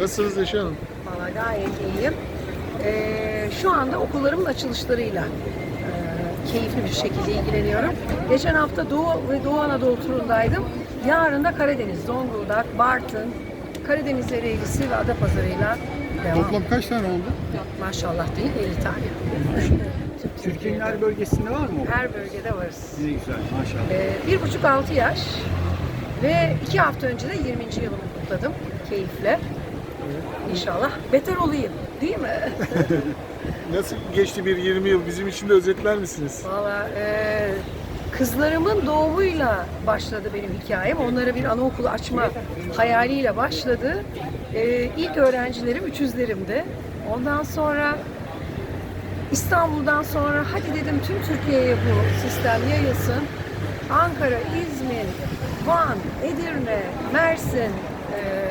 Nasılsınız Neşe Hanım? Valla gayet iyiyim. Ee, şu anda okullarımın açılışlarıyla e, keyifli bir şekilde ilgileniyorum. Geçen hafta Doğu ve Doğu Anadolu turundaydım. Yarın da Karadeniz, Zonguldak, Bartın, Karadeniz Ereğlisi ve Adapazarı'yla devam. Toplam kaç tane oldu? Maşallah değil 50 tane. Türkiye'nin her bölgesinde var mı? Her bölgede varız. Ne güzel maşallah. Ee, bir buçuk altı yaş ve iki hafta önce de 20. yılımı kutladım keyifle. İnşallah beter olayım değil mi? Nasıl geçti bir 20 yıl? Bizim için de özetler misiniz? Valla e, kızlarımın doğumuyla başladı benim hikayem. Onlara bir anaokulu açma hayaliyle başladı. E, ilk öğrencilerim üçüzlerimdi. Ondan sonra İstanbul'dan sonra hadi dedim tüm Türkiye'ye bu sistem yayılsın. Ankara, İzmir, Van, Edirne, Mersin, e,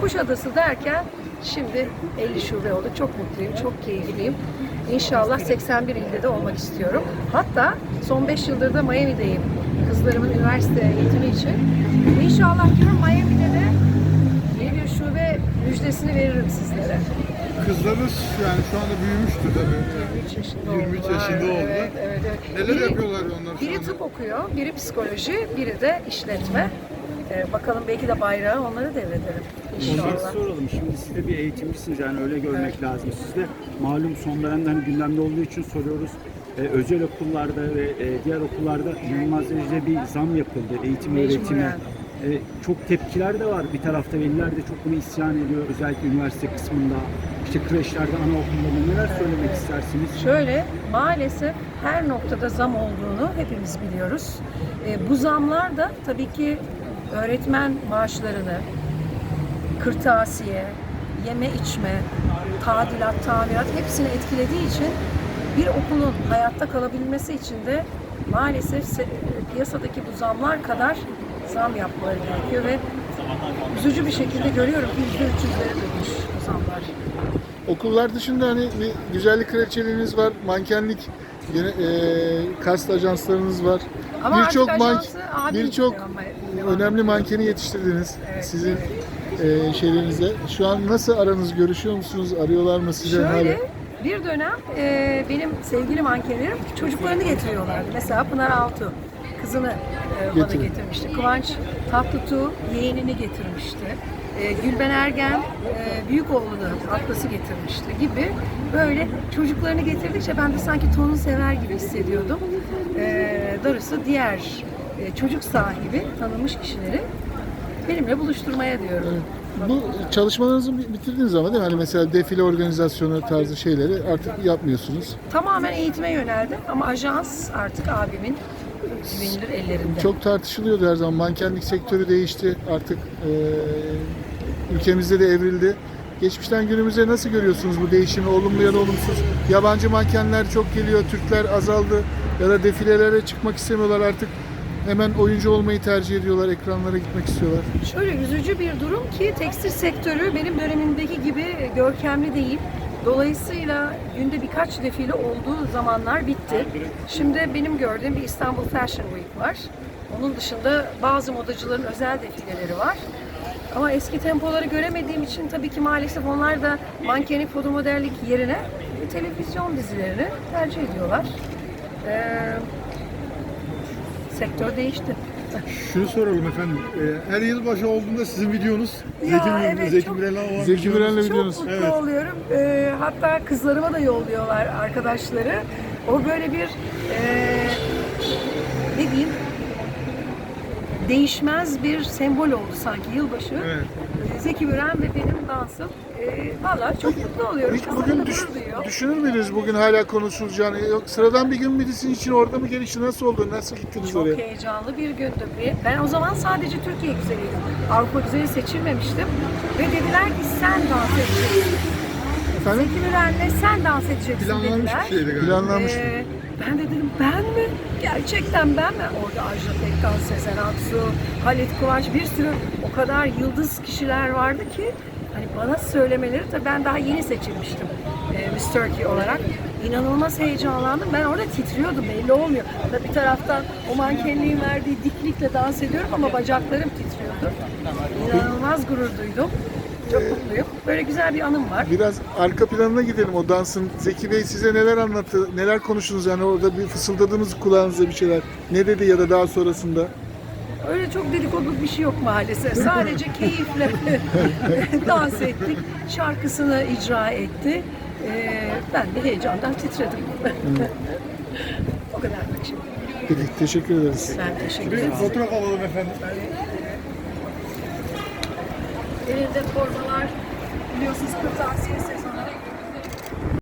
Kuşadası derken şimdi 50 şube oldu. Çok mutluyum, çok keyifliyim. İnşallah 81 ilde de olmak istiyorum. Hatta son 5 yıldır da Miami'deyim. Kızlarımın üniversite eğitimi için. İnşallah diyorum Miami'de de yeni bir şube müjdesini veririm sizlere. Kızlarınız yani şu anda büyümüştür tabii. 23 yaşında 23 oldular. yaşında oldu. Evet, evet, evet. Neler Biri- yapıyorlar onlar şu Biri anda? tıp okuyor, biri psikoloji, biri de işletme. Ee, bakalım belki de bayrağı onlara devrederim. Onları İnşallah. soralım. Şimdi siz de bir eğitimcisiniz yani öyle görmek lazım. Siz de malum son dönemde hani gündemde olduğu için soruyoruz. Ee, özel okullarda ve e, diğer okullarda inanılmaz derecede bir zam yapıldı eğitim Mecburen. öğretime. Ee, çok tepkiler de var. Bir tarafta veliler de çok bunu isyan ediyor. Özellikle üniversite kısmında. İşte kreşlerde, anaokullarında neler söylemek istersiniz? Şöyle maalesef her noktada zam olduğunu hepimiz biliyoruz. Ee, bu zamlar da tabii ki öğretmen maaşlarını, kırtasiye, yeme içme, tadilat, tamirat hepsini etkilediği için bir okulun hayatta kalabilmesi için de maalesef se- piyasadaki bu zamlar kadar zam yapmaları gerekiyor ve üzücü bir şekilde görüyorum ki %300'lere dönmüş bu zamlar. Okullar dışında hani bir güzellik kraliçeliğiniz var, mankenlik, yine e, kast ajanslarınız var. Ama Birçok mank birçok önemli mankeni yetiştirdiniz Evet, sizin e, şeylerinizle. Şu an nasıl aranız? Görüşüyor musunuz? Arıyorlar mı size? Şöyle hala? bir dönem e, benim sevgili mankenlerim çocuklarını getiriyorlardı. Mesela Pınar Altuğ kızını e, bana Getirin. getirmişti. Kıvanç Tatlıtuğ yeğenini getirmişti. E, Gülben Ergen e, büyük oğlunu Atlas'ı getirmişti gibi böyle çocuklarını getirdikçe ben de sanki tonu sever gibi hissediyordum. E, darısı diğer e, çocuk sahibi tanınmış kişileri benimle buluşturmaya diyorum. Bu çalışmalarınızı bi- bitirdiniz ama değil mi? Hani mesela defile organizasyonu tarzı şeyleri artık yapmıyorsunuz. Tamamen eğitime yöneldim ama ajans artık abimin güvenilir ellerinde. Çok tartışılıyordu her zaman. Mankenlik sektörü değişti. Artık e, ülkemizde de evrildi. Geçmişten günümüze nasıl görüyorsunuz bu değişimi? Olumlu ya da olumsuz? Yabancı mankenler çok geliyor, Türkler azaldı. Ya da defilelere çıkmak istemiyorlar artık. Hemen oyuncu olmayı tercih ediyorlar, ekranlara gitmek istiyorlar. Şöyle üzücü bir durum ki tekstil sektörü benim dönemimdeki gibi görkemli değil. Dolayısıyla günde birkaç defile olduğu zamanlar bitti. Şimdi benim gördüğüm bir İstanbul Fashion Week var. Onun dışında bazı modacıların özel defileleri var. Ama eski tempoları göremediğim için tabii ki maalesef onlar da mankenlik, foto modellik yerine televizyon dizilerini tercih ediyorlar. Ee, sektör değişti. Şunu soralım efendim. Ee, her yılbaşı olduğunda sizin videonuz Ya, Zeki, evet, Zeki çok- Müren'le olan Zeki videonuz. Müren'le Çok videonuz. mutlu Evet. oluyorum. Ee, hatta kızlarıma da yolluyorlar arkadaşları. O böyle bir ee, ne diyeyim değişmez bir sembol oldu sanki yılbaşı. Evet. Zeki Müren ve benim dansım. Ee, Valla çok mutlu oluyorum. Hiç bugün düş- düşünür müydünüz bugün hala konuşulacağını? Yok sıradan bir gün sizin için orada mı gelişti? Nasıl oldu? Nasıl gittiniz Çok oraya? heyecanlı bir gündü. Ben o zaman sadece Türkiye güzeliydim. Avrupa güzeli seçilmemiştim. Ve dediler ki sen dans edeceksin. Efendim? Zeki Müren'le sen dans edeceksin Planlanmış dediler. bir şeydi galiba. Planlanmış. Ee, ben de dedim ben mi? Gerçekten ben mi? Orada Ajda Pekkan, Sezen Aksu, Halit Kıvanç bir sürü o kadar yıldız kişiler vardı ki hani bana söylemeleri tabii ben daha yeni seçilmiştim e, Miss Turkey olarak. İnanılmaz heyecanlandım. Ben orada titriyordum belli olmuyor. Tabii bir taraftan o mankenliğin verdiği diklikle dans ediyorum ama bacaklarım titriyordu. İnanılmaz gurur duydum. Çok mutluyum. Böyle güzel bir anım var. Biraz arka planına gidelim o dansın. Zeki Bey size neler anlattı, neler konuştunuz yani orada bir fısıldadığınız kulağınıza bir şeyler. Ne dedi ya da daha sonrasında? Öyle çok dedikoduluk bir şey yok maalesef. Sadece keyifle dans ettik. Şarkısını icra etti. Ee, ben de heyecandan titredim. o kadar bir şey. Peki teşekkür ederiz. Ben teşekkür Bir ederim. fotoğraf alalım efendim. Elinde formalar Deus biliyorsunuz kırtasiyesi